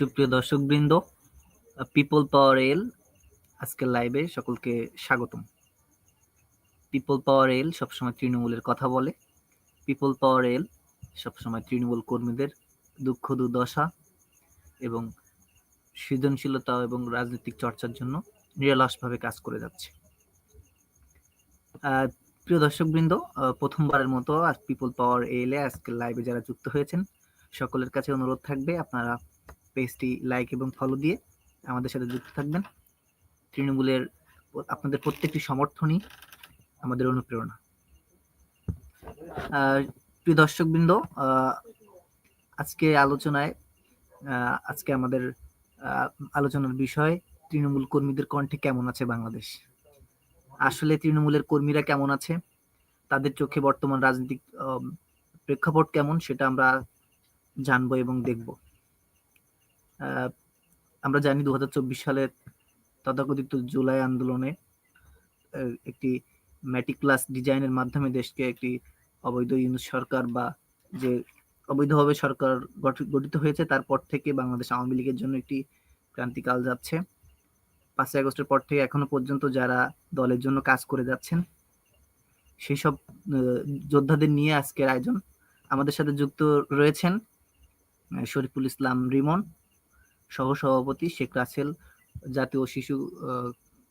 সুপ্রিয় দর্শকবৃন্দ পিপল পাওয়ার এল আজকের লাইভে সকলকে স্বাগতম। পিপল পাওয়ার এল সবসময় তৃণমূলের কথা বলে। পিপল পাওয়ার এল সবসময় তৃণমূল কর্মীদের দুঃখ দুর্দশা এবং সৃজনশীলতা এবং রাজনৈতিক চর্চার জন্য নিরলসভাবে কাজ করে যাচ্ছে। প্রিয় দর্শকবৃন্দ প্রথমবারের মতো আজ পিপল পাওয়ার এলে আজকের লাইভে যারা যুক্ত হয়েছেন, সকলের কাছে অনুরোধ থাকবে আপনারা পেজটি লাইক এবং ফলো দিয়ে আমাদের সাথে যুক্ত থাকবেন। তৃণমূলের আপনাদের প্রত্যেকটি সমর্থনই আমাদের অনুপ্রেরণা। প্রিয় দর্শকবৃন্দ আজকে আলোচনায় আজকে আমাদের আলোচনার বিষয় তৃণমূল কর্মীদের কণ্ঠে কেমন আছে বাংলাদেশ? আসলে তৃণমূলের কর্মীরা কেমন আছে? তাদের চোখে বর্তমান রাজনৈতিক প্রেক্ষাপট কেমন? সেটা আমরা জানব এবং দেখব। আমরা জানি দু হাজার চব্বিশ সালের তথাকথিত জুলাই আন্দোলনে একটি ম্যাটিক্লাস ডিজাইনের মাধ্যমে দেশকে একটি অবৈধ ইউনুস সরকার বা যে অবৈধভাবে সরকার গঠি- গঠিত হয়েছে, তারপর থেকে বাংলাদেশ আওয়ামী লীগের জন্য একটি ক্রান্তিকাল যাচ্ছে। পাঁচই আগস্টের পর থেকে এখনও পর্যন্ত যারা দলের জন্য কাজ করে যাচ্ছেন সেই সব যোদ্ধাদের নিয়ে আজকের আয়োজন। আমাদের সাথে যুক্ত রয়েছেন শরীফুল ইসলাম রিমন। সহ সভাপতি শেখ রাসেল জাতীয় শিশু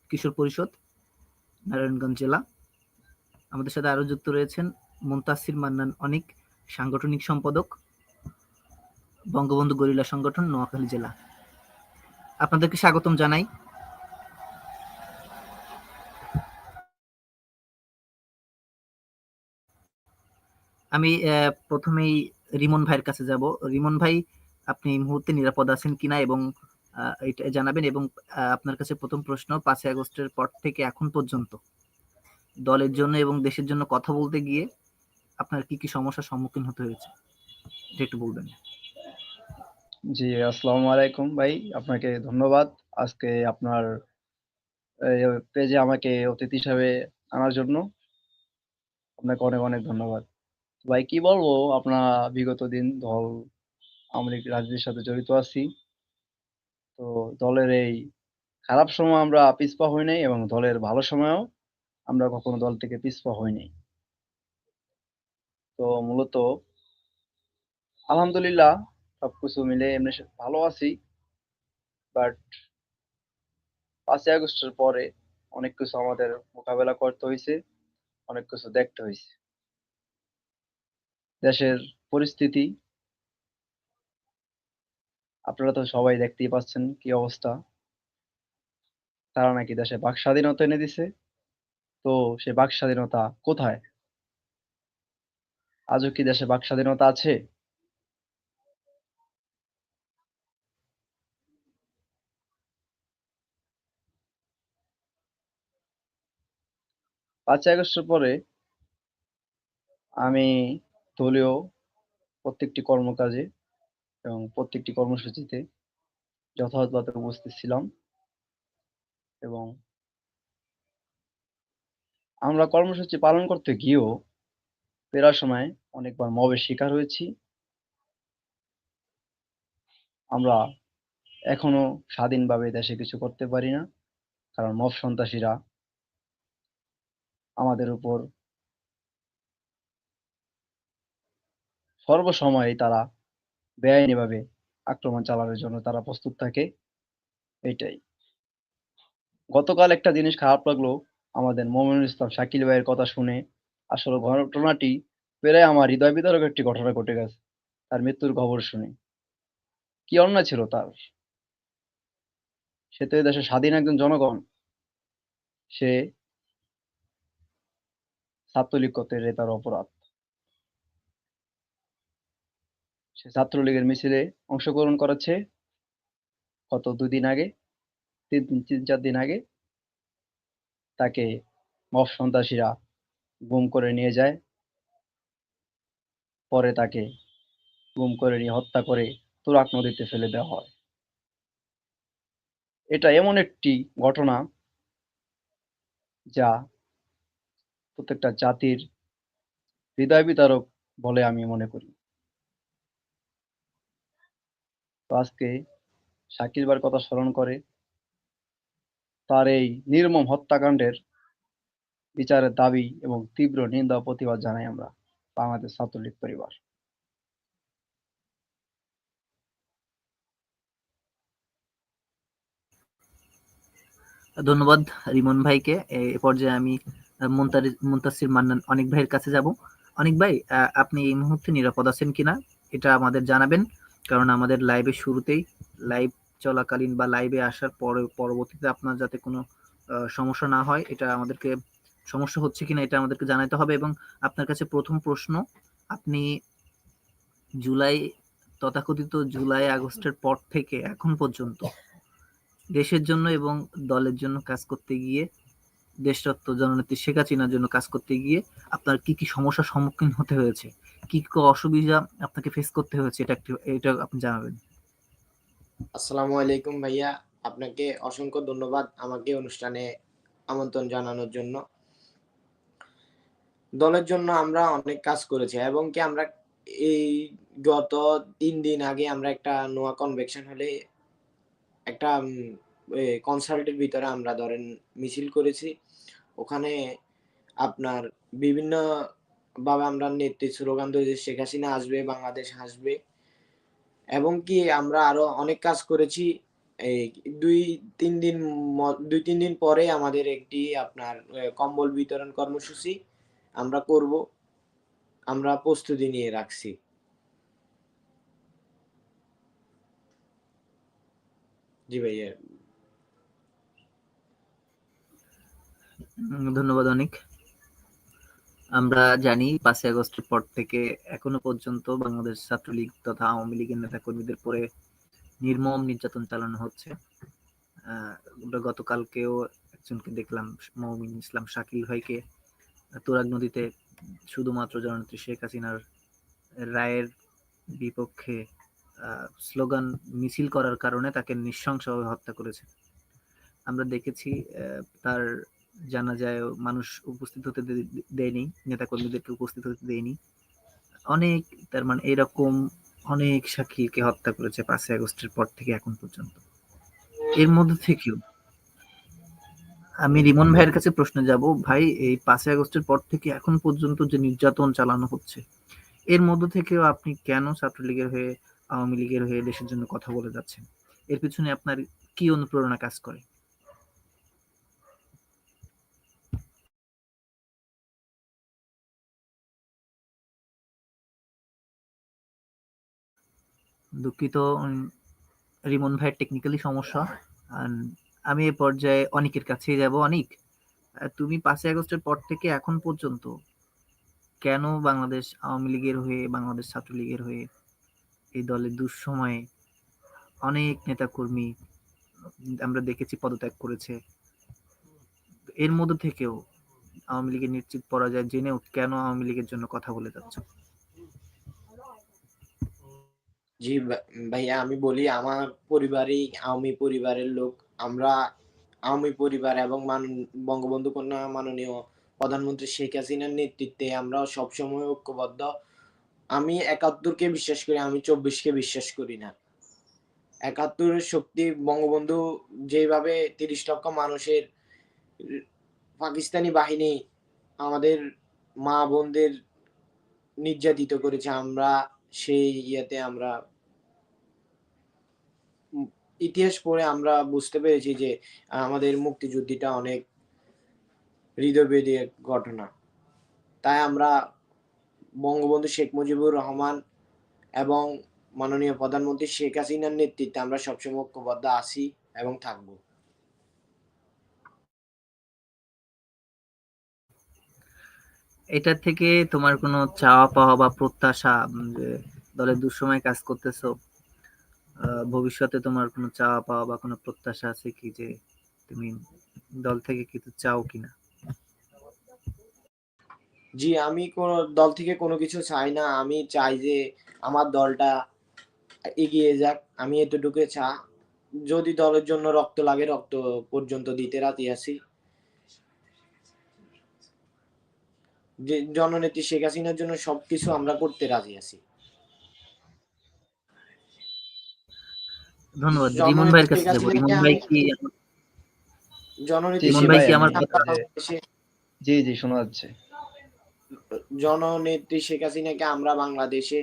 কিশোর পরিষদ, নারায়ণগঞ্জ জেলা। আমাদের সাথে আরও যুক্ত রয়েছেন মুন্তাসির মান্নান অনিক, সাংগঠনিক সম্পাদক, বঙ্গবন্ধু গরিলা সংগঠন, নোয়াখালী জেলা। আপনাদেরকে স্বাগতম জানাই। আমি প্রথমেই রিমন ভাইয়ের কাছে যাব। রিমন ভাই আপনি এই মুহূর্তে নিরাপদ আছেন কিনা এবং এটা জানাবেন এবং আপনার কাছে প্রথম প্রশ্ন, পাঁচই আগস্টের পর থেকে এখন পর্যন্ত দলের জন্য এবং দেশের জন্য কথা বলতে গিয়ে আপনার কি কি সমস্যার সম্মুখীন হতে হয়েছে? এটা একটু বলবেন। জি, আসসালামু আলাইকুম ভাই, আপনাকে ধন্যবাদ। আজকে আপনার পেজে আমাকে অতিথি হিসাবে আনার জন্য আপনাকে অনেক অনেক ধন্যবাদ। ভাই, কি বলব, আপনার বিগত দিন দল আওয়ামী লীগ রাজনীতির সাথে জড়িত আছি। তো দলের এই খারাপ সময় আমরা পিছপা হই নাই এবং দলের ভালো সময়ও আমরা কখনো দল থেকে পিছপা হই নাই। তো মূলত আলহামদুলিল্লাহ সবকিছু মিলে এমনি ভালো আছি। বাট পাঁচই আগস্টের পরে অনেক কিছু আমাদের মোকাবেলা করতে হয়েছে অনেক কিছু দেখতে হয়েছে দেশের পরিস্থিতি আপনারা তো সবাই দেখতেই পাচ্ছেন কি অবস্থা। তারা নাকি দেশে বাক স্বাধীনতা এনে দিছে। তো সে বাক স্বাধীনতা কোথায়? আজও কি দেশে বাক স্বাধীনতা আছে? পাঁচই আগস্টের পরে আমি দলীয় প্রত্যেকটি কর্মকাজে এবং প্রত্যেকটি কর্মসূচিতে যথাযথভাবে উপস্থিত ছিলাম এবং আমরা কর্মসূচি পালন করতে গিয়েও ফেরার সময় অনেকবার মবের শিকার হয়েছি। আমরা এখনও স্বাধীনভাবে দেশে কিছু করতে পারি না, কারণ মব সন্ত্রাসীরা আমাদের উপর সর্বসময় তারা বেআইনিভাবে আক্রমণ চালানোর জন্য তারা প্রস্তুত থাকে। এইটাই গতকাল একটা জিনিস খারাপ লাগল, আমাদের মোমিনুল ইসলাম শাকিল ভাইয়ের কথা শুনে। আসলে ঘটনাটি প্রায় আমার হৃদয় বিদারক একটি ঘটনা ঘটে গেছে, তার মৃত্যুর খবর শুনে। কি অন্যায় ছিল তার? সে তো দেশের স্বাধীন একজন জনগণ। সে ছাত্রলীগ করতে তার অপরাধ। সে ছাত্রলীগের মিছিলে অংশগ্রহণ করেছে। গত দুদিন আগে? তিন তিন, চার দিন আগে। তাকে মব সন্ত্রাসীরা গুম করে নিয়ে যায়। পরে তাকে গুম করে নিয়ে হত্যা করে তুরাক নদীতে ফেলে দেওয়া হয়। এটা এমন একটি ঘটনা যা প্রত্যেকটা জাতির হৃদয় বিতারক বলে আমি মনে করি। তো আজকে শাকিলবার কথা স্মরণ করে তার এই নির্মম হত্যাকাণ্ডের বিচারের দাবি এবং তীব্র নিন্দা প্রতিবাদ জানাই আমরা বাংলাদেশ ছাত্রলীগ পরিবার। ধন্যবাদ রিমন ভাইকে। এ পর্যায়ে আমি মুনতাসির মান্নান অনেক ভাইয়ের কাছে যাব। অনেক ভাই আপনি এই মুহূর্তে নিরাপদ আছেন কিনা এটা আমাদের জানাবেন। কারণ আমাদের লাইভের শুরুতেই লাইভ চলাকালীন বা লাইভে আসার পরে, পরবর্তীতে আপনার যাতে কোনো সমস্যা না হয়, এটা আমাদেরকে সমস্যা হচ্ছে কিনা এটা আমাদেরকে জানাতে হবে এবং আপনার কাছে প্রথম প্রশ্ন, আপনি জুলাই, তথাকথিত জুলাই, আগস্টের পর থেকে এখন পর্যন্ত দেশের জন্য এবং দলের জন্য কাজ করতে গিয়ে, দেশরত্ন জননেত্রী শেখ হাসিনার জন্য কাজ করতে গিয়ে আপনার কি কি সমস্যার সম্মুখীন হতে হয়েছে? কি কি অসুবিধা আপনাকে ফেস করতে হয়েছে, এটা একটু, এটা আপনি জানাবেন। আসসালামু আলাইকুম ভাইয়া, আপনাকে অসংখ্য ধন্যবাদ আমাকে অনুষ্ঠানে আমন্ত্রণ জানানোর জন্য। দলের জন্য আমরা অনেক কাজ করেছি এবং কি আমরা এই গত তিন দিন আগে আমরা একটা নোয়া কনভেকশন হলে একটা কনসাল্টের ভিতরে আমরা ধরেন মিছিল করেছি। ওখানে আপনার বিভিন্ন ভাবে আমরা নেতৃত্ব স্লোগান দিয়েছি শেখ হাসিনা আসবে, বাংলাদেশ আসবে এবং কি আমরা আরও অনেক কাজ করেছি। এই দুই, তিন দিন দুই, তিন দিন পরে আমাদের একটি আপনার কম্বল বিতরণ কর্মসূচি আমরা করব, আমরা প্রস্তুতি নিয়ে রাখছি। জি ভাইয়া। ধন্যবাদ অনেক। আমরা জানি পাঁচই আগস্টের পর থেকে এখনও পর্যন্ত বাংলাদেশ ছাত্রলীগ তথা আওয়ামী লীগের নেতা কর্মীদের পরে নির্মম নির্যাতন চালানো হচ্ছে। আমরা গতকালকেও একজনকে দেখলাম মৌমিন ইসলাম শাকিল ভাইকে। তুরাগ নদীতে শুধুমাত্র জননেত্রী শেখ হাসিনার রায়ের বিপক্ষে স্লোগান মিছিল করার কারণে তাকে নৃশংসভাবে হত্যা করেছে। আমরা দেখেছি আহ, তার জানাজায় মানুষ উপস্থিত হতে দেয়নি, নেতাকর্মীদেরকে উপস্থিত হতে দেয়নি। অনেক, তার মানে এরকম অনেক সাক্ষীকে হত্যা করেছে পাঁচই আগস্টের পর থেকে এখন পর্যন্ত। এর মধ্যে থেকেও আমি রিমন ভাইয়ের কাছে প্রশ্ন যাব, ভাই, এই পাঁচই আগস্টের পর থেকে এখন পর্যন্ত যে নির্যাতন চালানো হচ্ছে, এর মধ্যে থেকেও আপনি কেন ছাত্রলীগের হয়ে, আওয়ামী লীগের হয়ে দেশের জন্য কথা বলে যাচ্ছেন? এর পিছনে আপনার কি অনুপ্রেরণা কাজ করে? দুঃখিত রিমন ভাইয়ের টেকনিক্যালি সমস্যা। আমি এ পর্যায়ে অনেকের কাছেই যাব। অনেক তুমি পাঁচই আগস্টের পর থেকে এখন পর্যন্ত কেন বাংলাদেশ আওয়ামী লীগের হয়ে, বাংলাদেশ ছাত্রলীগের হয়ে এই দলের দুঃসময়ে অনেক নেতাকর্মী আমরা দেখেছি পদত্যাগ করেছে? এর মধ্যে থেকেও আওয়ামী লীগের নিশ্চিত পরাজয় জেনেও কেন আওয়ামী লীগের জন্য কথা বলে যাচ্ছ? জি ভাইয়া আমি বলি আমার পরিবারই আওয়ামী পরিবারের লোক। আমরা আওয়ামী পরিবার এবং মান, বঙ্গবন্ধু কন্যা মাননীয় প্রধানমন্ত্রী শেখ হাসিনার নেতৃত্বে আমরা সবসময় ঐক্যবদ্ধ। আমি একাত্তরকে বিশ্বাস করি, আমি চব্বিশকে বিশ্বাস করি না। একাত্তরের শক্তি বঙ্গবন্ধু যেভাবে তিরিশ লক্ষ মানুষের পাকিস্তানি বাহিনী আমাদের মা বোনদের নির্যাতিত করেছে, আমরা সেই ইয়েতে আমরা ইতিহাস পড়ে আমরা বুঝতে পেরেছি যে, আমাদের মুক্তিযুদ্ধটা অনেক হৃদয়বেদী ঘটনা। তাই আমরা বঙ্গবন্ধু শেখ মুজিবুর রহমান এবং মাননীয় প্রধানমন্ত্রী শেখ হাসিনার নেতৃত্বে আমরা সবসময় ঐক্যবদ্ধ আছি এবং থাকব। এটা থেকে তোমার কোনো চাওয়া পাওয়া বা প্রত্যাশা দলের দুঃসময় কাজ করতেছো? ভবিষ্যতে তোমার কোনো চাওয়া পাওয়া বা কোনো প্রত্যাশা আছে কি যে তুমি দল থেকে কিছু চাও কিনা? জি, আমি কোন, দল থেকে কোনো কিছু চাই না। আমি চাই যে আমার দলটা এগিয়ে যাক। আমি এতটুকু চা, যদি দলের জন্য রক্ত লাগে, রক্ত পর্যন্ত দিতে রাজি আছি। যে, জননেত্রী শেখ হাসিনার জন্য সবকিছু আমরা করতে রাজি আছি। ধন্যবাদ জননেত্রী রিমন ভাইয়ের কাছে শেখ যাব। হাসিনাকে রিমন ভাই কি জননেত্রী জি, রিমন ভাই কি আমার কথা জি জি শোনা যাচ্ছে। জননেত্রী শেখ হাসিনাকে আমরা বাংলাদেশে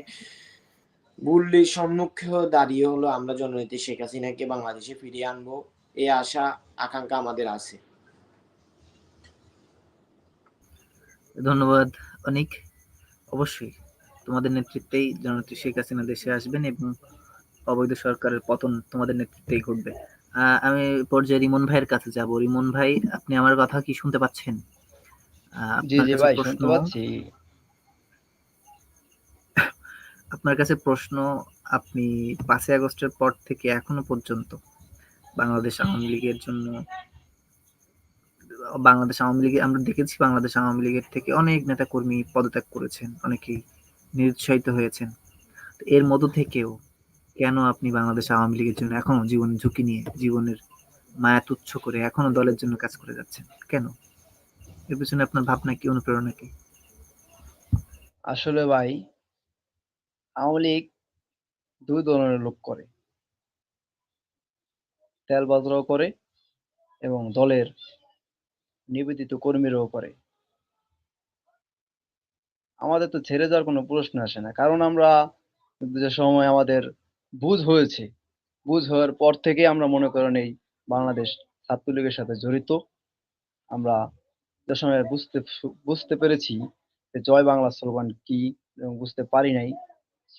গুল্লির সম্মুখে দাঁড়িয়ে হলো আমরা জননেত্রী শেখ হাসিনাকে বাংলাদেশে ফিরিয়ে আনব। এই আশা আকাঙ্ক্ষা আমাদের আছে। ধন্যবাদ অনেক। অবশ্যই তোমাদের নেতৃত্বেই জননেত্রী শেখ হাসিনা দেশে আসবেন এবং অবৈধ সরকারের পতন তোমাদের নেতৃত্বেই ঘটবে। আহ, আমি পর্যায়ে রিমন ভাইয়ের কাছে যাব। রিমন ভাই আপনি আমার কথা কি শুনতে পাচ্ছেন? জি আপনার জি কাছে ভাই প্রশ্ন- শুনতে পাচ্ছি। আপনার কাছে প্রশ্ন আপনি পাঁচই আগস্টের পর থেকে এখনও পর্যন্ত বাংলাদেশ আওয়ামী লীগের জন্য বাংলাদেশ আওয়ামী লীগে আমরা দেখেছি বাংলাদেশ আওয়ামী লীগের থেকে অনেক নেতা কর্মী পদত্যাগ করেছেন অনেকেই নিরুৎসাহিত হয়েছেন। এর মধ্য থেকেও কেন আপনি বাংলাদেশ আওয়ামী লীগের জন্য এখনও জীবন ঝুঁকি নিয়ে জীবনের মায়া তুচ্ছ করে এখনও দলের জন্য কাজ করে যাচ্ছেন? কেন? এর পিছনে আপনার ভাবনা কি, অনুপ্রেরণা কি? আসলে ভাই, আওয়ামী লীগ দুই ধরনের লোক করে। তেল বাজরাও করে এবং দলের নিবেদিত কর্মীরাও করে। আমাদের তো ছেড়ে যাওয়ার কোনো প্রশ্ন আসে না। কারণ আমরা যে সময় আমাদের বুঝ হয়েছে। বুঝ হওয়ার পর থেকে আমরা মনে করেন এই বাংলাদেশ ছাত্রলীগের সাথে জড়িত। আমরা সময় বুঝতে বুঝতে পেরেছি যে জয় বাংলা স্লোগান কি এবং বুঝতে পারি নাই।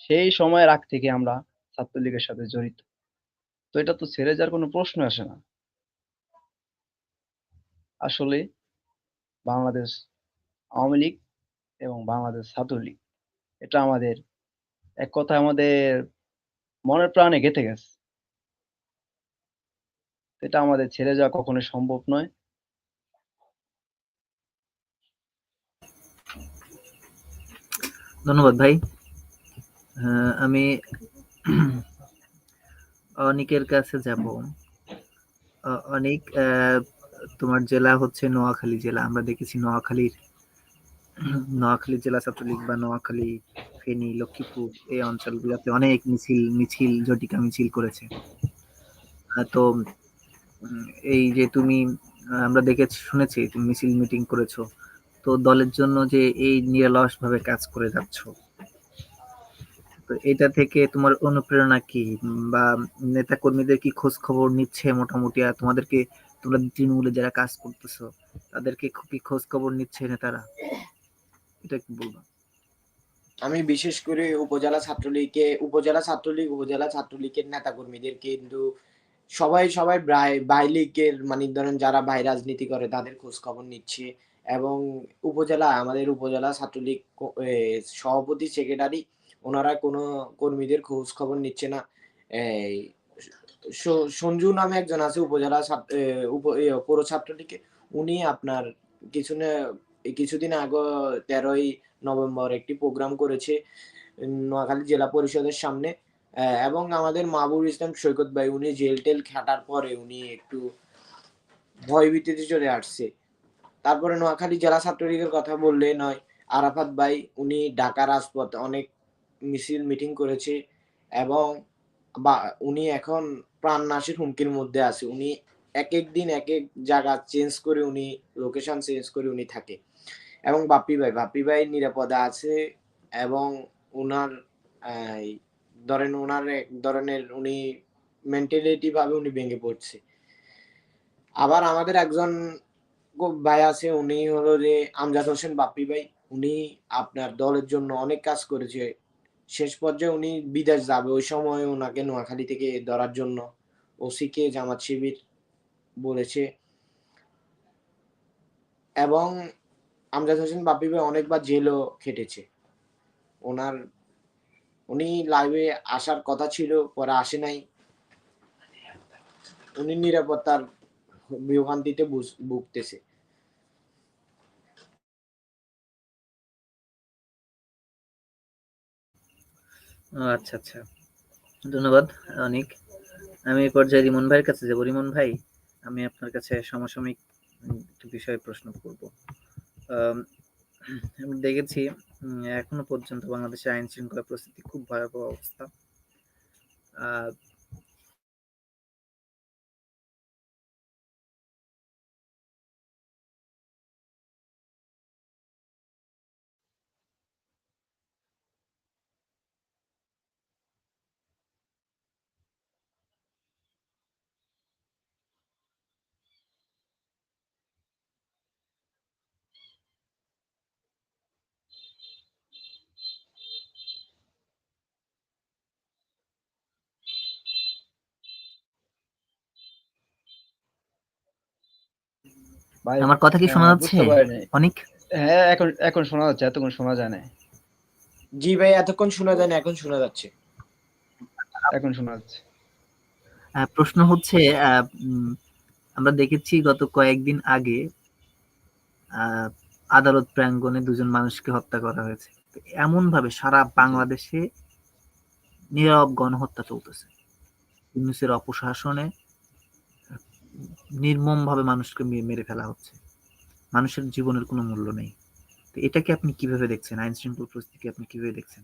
সেই সময়ের আগ থেকে আমরা ছাত্রলীগের সাথে জড়িত। তো এটা তো ছেড়ে যাওয়ার কোনো প্রশ্ন আসে না। আসলে বাংলাদেশ আওয়ামী লীগ এবং বাংলাদেশ ছাত্রলীগ, এটা আমাদের এক কথায় আমাদের মনের প্রাণে গেঁথে গেছে। এটা আমাদের ছেড়ে যাওয়া কখনোই সম্ভব নয়। ধন্যবাদ ভাই। আমি অনিকের কাছে যাব। অনিক তোমার জেলা হচ্ছে নোয়াখালী জেলা। আমরা দেখেছি নোয়াখালীর নোয়াখালী জেলা ছাত্রলীগ বা নোয়াখালী, ফেনী, লক্ষ্মীপুর এই অঞ্চলগুলোতে অনেক মিছিল মিছিল জটিকা মিছিল করেছে। তো এই যে তুমি আমরা দেখেছি, শুনেছি তুমি মিছিল মিটিং করেছ। তো দলের জন্য যে এই নিরলস ভাবে কাজ করে যাচ্ছ, তো এটা থেকে তোমার অনুপ্রেরণা কি? বা নেতা কর্মীদের কি খোঁজ খবর নিচ্ছে মোটামুটি? আর তোমাদেরকে, তোমরা তৃণমূলে যারা কাজ করতেছো, তাদেরকে কি খোঁজ খবর নিচ্ছে নেতারা? এটা কি বলব আমি বিশেষ করে উপজেলা ছাত্রলীগকে, উপজেলা ছাত্রলীগ, উপজেলা ছাত্রলীগের নেতা কর্মীদের কিন্তু সবাই সবাই বাই- মানে ধরেন যারা বাই রাজনীতি করে তাদের খোঁজ খবর নিচ্ছে এবং উপজেলা, আমাদের উপজেলা ছাত্রলীগ সভাপতি, সেক্রেটারি ওনারা কোনো কর্মীদের খোঁজ খবর নিচ্ছে না। সঞ্জু নামে একজন আছে উপজেলা পৌর ছাত্রলীগে উনি আপনার কিছু না- কিছুদিন আগে তেরোই নভেম্বর একটি প্রোগ্রাম করেছে নোয়াখালী জেলা পরিষদের সামনে। এবং আমাদের মাহবুব ইসলাম, সৈকত ভাই, উনি জেল টেল খাটার পরে উনি একটু ভয়ভীতিতে চলে আসছে। তারপরে নোয়াখালী জেলা ছাত্রলীগের কথা বললে নয়, আরাফাত ভাই, উনি ঢাকা রাজপথ অনেক মিছিল, মিটিং করেছে এবং বা, উনি এখন প্রাণনাশের হুমকির মধ্যে আছে। উনি এক এক দিন এক এক জায়গা চেঞ্জ করে উনি, লোকেশন চেঞ্জ করে উনি থাকে। এবং বাপ্পি ভাই বাপ্পি ভাই নিরাপদে আছে এবং ওনার ধরেন ওনার এক, ধরনের উনি মেন্টালিটি ভাবে উনি ভেঙে পড়ছে। আবার আমাদের একজন ভাই আছে, উনি হলো যে আমজাদ হোসেন বাপ্পি ভাই, উনি আপনার দলের জন্য অনেক কাজ করেছে। শেষ পর্যায়ে উনি বিদেশ যাবে, ওই সময় ওনাকে নোয়াখালী থেকে ধরার জন্য ওসিকে, জামাত শিবির বলেছে। এবং আমজাদ হোসেন বাপ্পি ভাই অনেকবার জেলও খেটেছে। ওনার, উনি লাইভে আসার কথা ছিল, পরে আসে নাই। উনি নিরাপত্তার বিভ্রান্তিতে ভুগতেছে। আচ্ছা আচ্ছা। ধন্যবাদ, অনেক। আমি এই পর্যায়ে রিমন ভাইয়ের কাছে যাব। রিমন ভাই, আমি আপনার কাছে সমসাময়িক বিষয়ে প্রশ্ন করব। দেখেছি এখনও পর্যন্ত বাংলাদেশের আইন শৃঙ্খলা পরিস্থিতি খুব ভয়াবহ অবস্থা। আমার কথা কি শোনা যাচ্ছে? অনেক? হ্যাঁ এখন এখন শোনা যাচ্ছে এতক্ষণ শোনা যায় না জি ভাই এতক্ষণ শোনা যায় না এখন শোনা যাচ্ছে। এখন শোনা যাচ্ছে। প্রশ্ন হচ্ছে আহ, উম, আমরা দেখেছি গত কয়েকদিন আগে আহ, আদালত প্রাঙ্গণে দুজন মানুষকে হত্যা করা হয়েছে। এমন ভাবে সারা বাংলাদেশে নীরব গণহত্যা চলতেছে। ইউনুসের অপশাসনে নির্মম ভাবে মানুষকে মেরে ফেলা হচ্ছে। মানুষের জীবনের কোনো মূল্য নেই। তো এটাকে আপনি কীভাবে দেখছেন? আইন শৃঙ্খলা পরিস্থিতি আপনি কীভাবে দেখছেন?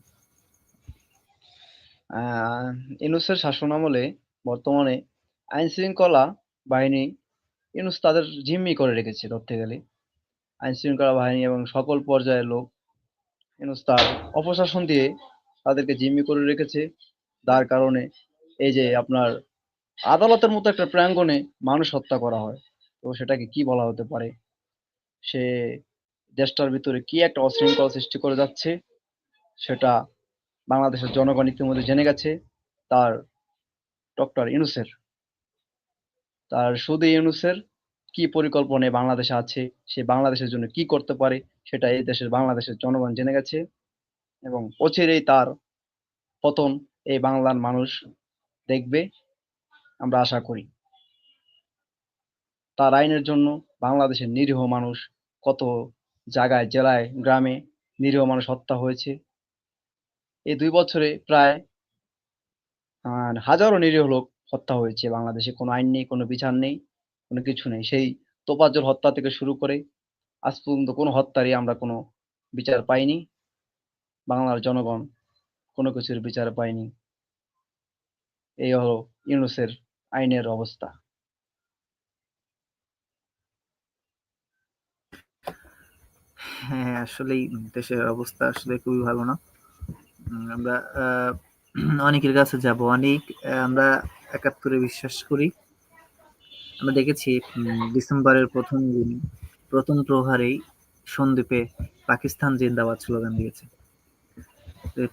আহ শাসন আমলে বর্তমানে আইন শৃঙ্খলা বাহিনী ইউনুস তাদের জিম্মি করে রেখেছে ধরতে গেলে। আইন শৃঙ্খলা বাহিনী এবং সকল পর্যায়ের লোক ইউনুস তার অপশাসন দিয়ে তাদেরকে জিম্মি করে রেখেছে। যার কারণে এই যে আপনার আদালতের মতো একটা প্রাঙ্গণে মানুষ হত্যা করা হয়। তো সেটাকে কি বলা হতে পারে? সে দেশটার ভিতরে কি একটা অশৃঙ্খলা সৃষ্টি করে যাচ্ছে? সেটা বাংলাদেশের জনগণ ইতিমধ্যে জেনে গেছে। তার ডক্টর ইউনুসের। তার শুধু ইউনুসের কি পরিকল্পনায় বাংলাদেশে আছে? সে বাংলাদেশের জন্য কি করতে পারে? সেটা এই দেশের বাংলাদেশের জনগণ জেনে গেছে। এবং অচিরেই তার পতন এই বাংলার মানুষ দেখবে। আমরা আশা করি। তার আইনের জন্য বাংলাদেশের নিরীহ মানুষ কত জায়গায়, জেলায়, গ্রামে নিরীহ মানুষ হত্যা হয়েছে। এই দুই বছরে প্রায় হাজারো নিরীহ লোক হত্যা হয়েছে। বাংলাদেশে কোনো আইন নেই, কোনো বিচার নেই, কোনো কিছু নেই। সেই তোপাজ্জল হত্যা থেকে শুরু করে আজ পর্যন্ত কোনো হত্যারই আমরা কোনো বিচার পাইনি। বাংলার জনগণ কোনো কিছুর বিচার পায়নি। এই হলো ইউনুসের আইনের অবস্থা। হ্যাঁ আসলেই দেশের অবস্থা আসলে খুবই ভালো না। আমরা অনেকের কাছে যাব। অনেক আমরা একাত্তরে বিশ্বাস করি। আমরা দেখেছি ডিসেম্বরের প্রথম দিন, প্রথম প্রহারেই সন্দ্বীপে পাকিস্তান জিন্দাবাদ স্লোগান দিয়েছে।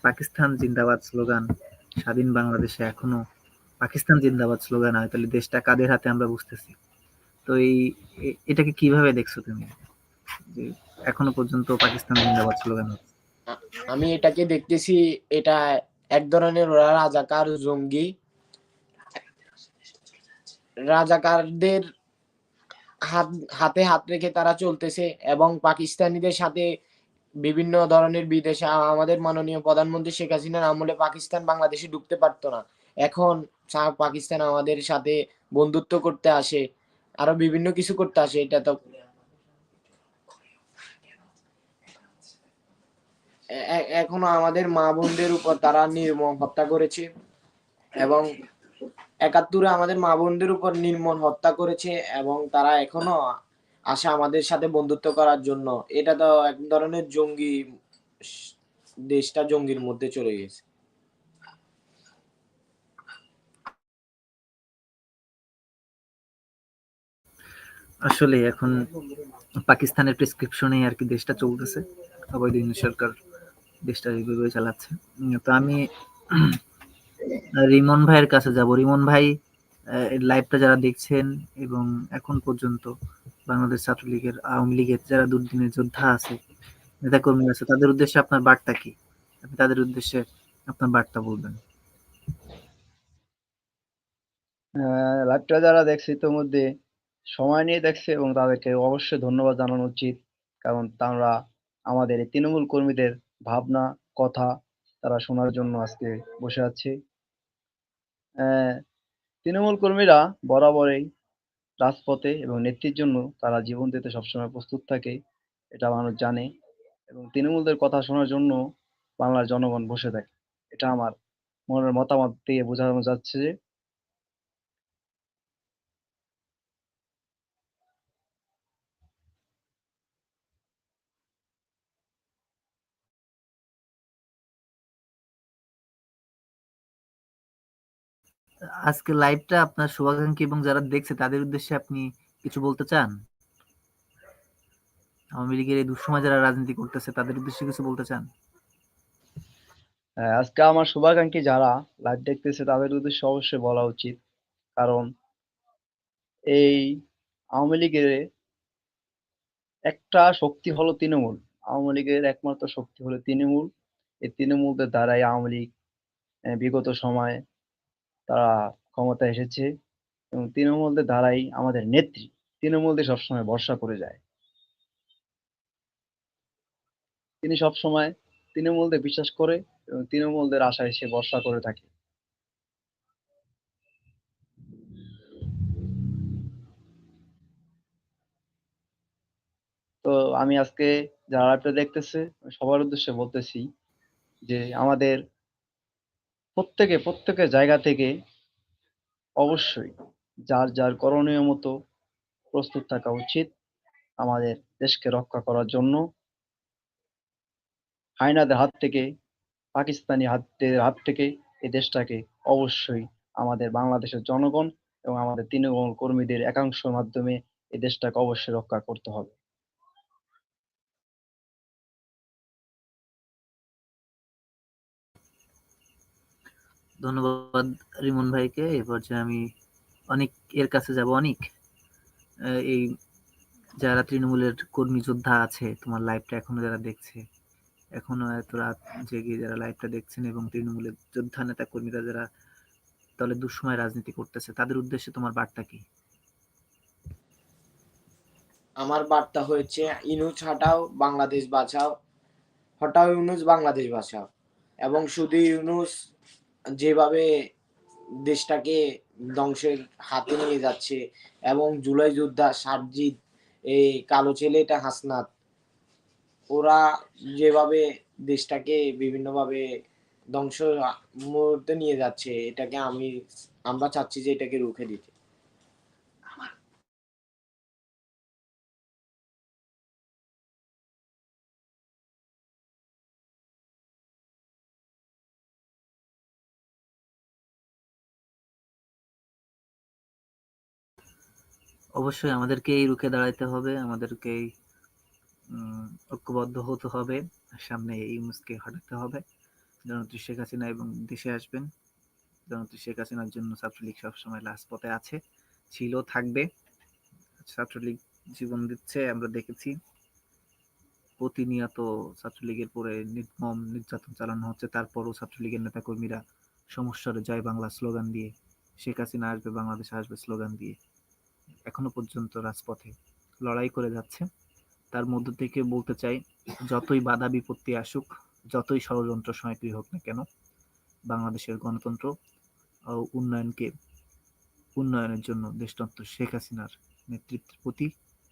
পাকিস্তান জিন্দাবাদ স্লোগান স্বাধীন বাংলাদেশে এখনও পাকিস্তান জিন্দাবাদ স্লোগান হয়, তাহলে দেশটা কাদের হাতে আমরা বুঝতেছি? তো এই এটাকে কীভাবে দেখছ তুমি? যে এখনও পর্যন্ত পাকিস্তান জিন্দাবাদ স্লোগান আমি এটাকে দেখতেছি, এটা এক ধরনের ওরা রাজাকার জঙ্গি। রাজাকারদের হাত, হাতে হাত রেখে তারা চলতেছে এবং পাকিস্তানিদের সাথে বিভিন্ন ধরনের বিদেশে, আমাদের মাননীয় প্রধানমন্ত্রী শেখ হাসিনার আমলে পাকিস্তান বাংলাদেশে ঢুকতে পারতো না। এখন পাকিস্তান আমাদের সাথে বন্ধুত্ব করতে আসে, আরও বিভিন্ন কিছু করতে আসে, এটা তো এখনও আমাদের মা বোনদের উপর তারা নির্মম হত্যা করেছে এবং একাত্তরে আমাদের মা বোনদের উপর নির্মম হত্যা করেছে এবং তারা এখনও আসে আমাদের সাথে বন্ধুত্ব করার জন্য। এটা তো এক ধরনের জঙ্গি, দেশটা জঙ্গির মধ্যে চলে গেছে। আসলে এখন পাকিস্তানের প্রেসক্রিপশনে আর কি দেশটা চলতেছে। অবৈধ ইউনিট সরকার দেশটা এইভাবে চালাচ্ছে। তো আমি রিমন ভাইয়ের কাছে যাব। রিমন ভাই লাইভটা যারা দেখছেন এবং এখন পর্যন্ত বাংলাদেশ ছাত্রলীগের আওয়ামী লীগের যারা দুর্দিনের যোদ্ধা আছে, নেতাকর্মী আছে, তাদের উদ্দেশ্যে আপনার বার্তা কি? আপনি তাদের উদ্দেশ্যে আপনার বার্তা বলবেন। লাইভটা যারা দেখছে ইতিমধ্যে সময় নিয়ে দেখছে এবং তাদেরকে অবশ্যই ধন্যবাদ জানানো উচিত। কারণ তারা আমাদের এই তৃণমূল কর্মীদের ভাবনা, কথা তারা শোনার জন্য আজকে বসে আছে। তৃণমূল কর্মীরা বরাবরই রাজপথে এবং নেত্রীর জন্য তারা জীবন দিতে সবসময় প্রস্তুত থাকে, এটা মানুষ জানে এবং তৃণমূলদের কথা শোনার জন্য বাংলার জনগণ বসে থাকে। এটা আমার মনের মতামত দিয়ে বোঝানো যাচ্ছে যে আজকে লাইভটা আপনার শুভাকাঙ্ক্ষী এবং যারা দেখছে তাদের উদ্দেশ্যে আপনি কিছু বলতে চান? আওয়ামী লীগের এই দুঃসময় যারা রাজনীতি করতেছে তাদের উদ্দেশ্যে কিছু বলতে চান? হ্যাঁ, আজকে আমার শুভাকাঙ্ক্ষী যারা লাইভ দেখতেছে তাদের উদ্দেশ্যে অবশ্যই বলা উচিত। কারণ এই আওয়ামী লীগের একটা শক্তি হলো তৃণমূল। আওয়ামী লীগের একমাত্র শক্তি হলো তৃণমূল। এই তৃণমূলদের দ্বারাই আওয়ামী লীগ বিগত সময়ে তারা ক্ষমতায় এসেছে এবং তৃণমূলদের দ্বারাই আমাদের নেত্রী। তৃণমূলদের সবসময় ভরসা করে যায়। তিনি সবসময় তৃণমূলদের বিশ্বাস করে এবং তৃণমূলদের আশায় সে ভরসা করে থাকে। তো আমি আজকে যারা দেখতেছে, সবার উদ্দেশ্যে বলতেছি যে আমাদের প্রত্যেকে, প্রত্যেকের জায়গা থেকে অবশ্যই যার যার করণীয় মতো প্রস্তুত থাকা উচিত আমাদের দেশকে রক্ষা করার জন্য। হায়নাদের হাত থেকে, পাকিস্তানি হাতের হাত থেকে এই দেশটাকে অবশ্যই আমাদের বাংলাদেশের জনগণ এবং আমাদের তৃণমূল কর্মীদের একাংশের মাধ্যমে এই দেশটাকে অবশ্যই রক্ষা করতে হবে। ধন্যবাদ রিমন ভাইকে। এই পর্যায়ে আমি অনেক, এর কাছে যাব। অনেক এই যারা তৃণমূলের কর্মী যোদ্ধা আছে, তোমার লাইভটা এখনও যারা দেখছে, এখনও এত রাত জেগে যারা লাইভটা দেখছেন এবং তৃণমূলের যোদ্ধা নেতা কর্মীরা যারা দলের দুঃসময় রাজনীতি করতেছে, তাদের উদ্দেশ্যে তোমার বার্তা কি? আমার বার্তা হয়েছে ইনুস হটাও, বাংলাদেশ বাঁচাও, হটাও ইউনুস, বাংলাদেশ বাঁচাও। এবং শুধু ইউনুস যেভাবে দেশটাকে ধ্বংসের হাতে নিয়ে যাচ্ছে এবং জুলাই যোদ্ধা সারজিৎ, এই কালো ছেলেটা হাসনাত, ওরা যেভাবে দেশটাকে বিভিন্নভাবে ধ্বংস মুহূর্তে নিয়ে যাচ্ছে, এটাকে আমি, আমরা চাচ্ছি যে এটাকে রুখে দিতে। অবশ্যই আমাদেরকে এই রুখে দাঁড়াইতে হবে আমাদেরকে এই, উম, ঐক্যবদ্ধ হতে হবে সামনে এই ইউনুসকে হটাতে হবে। জননেত্রী শেখ হাসিনা এবং দেশে আসবেন। জননেত্রী শেখ হাসিনার জন্য ছাত্রলীগ সবসময় পথে আছে ছিল থাকবে। ছাত্রলীগ জীবন দিচ্ছে আমরা দেখেছি। প্রতিনিয়ত ছাত্রলীগের পরে নির্মম নির্যাতন চালানো হচ্ছে তারপরও ছাত্রলীগের নেতা কর্মীরা সমস্যার জয় বাংলা স্লোগান দিয়ে শেখ হাসিনা আসবে বাংলাদেশ আসবে স্লোগান দিয়ে। এখনও পর্যন্ত রাজপথে লড়াই করে যাচ্ছে। তার মধ্য থেকে বলতে চাই, যতই বাধা বিপত্তি আসুক, যতই ষড়যন্ত্র সক্রিয় হোক না কেন, বাংলাদেশের গণতন্ত্র ও উন্নয়নকে, উন্নয়নের জন্য দেশতন্ত্র শেখ হাসিনার নেতৃত্বের প্রতি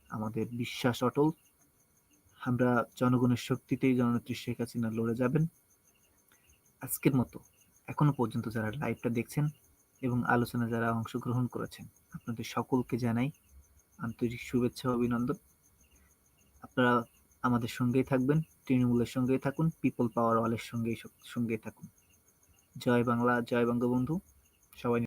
আমাদের বিশ্বাস অটল। আমরা জনগণের শক্তিতেই জননেত্রী শেখ হাসিনা লড়ে যাবেন। আজকের মতো এখনও পর্যন্ত যারা লাইভটা দেখছেন এবং আলোচনা যারা অংশগ্রহণ করেছেন আপনাদের সকলকে জানাই আন্তরিক শুভেচ্ছা অভিনন্দন। আপনারা আমাদের সঙ্গেই থাকবেন, তৃণমূলের সঙ্গেই থাকুন পিপল পাওয়ার ওয়ালের সঙ্গেই সঙ্গেই থাকুন। জয় বাংলা, জয় বঙ্গবন্ধু। সবাই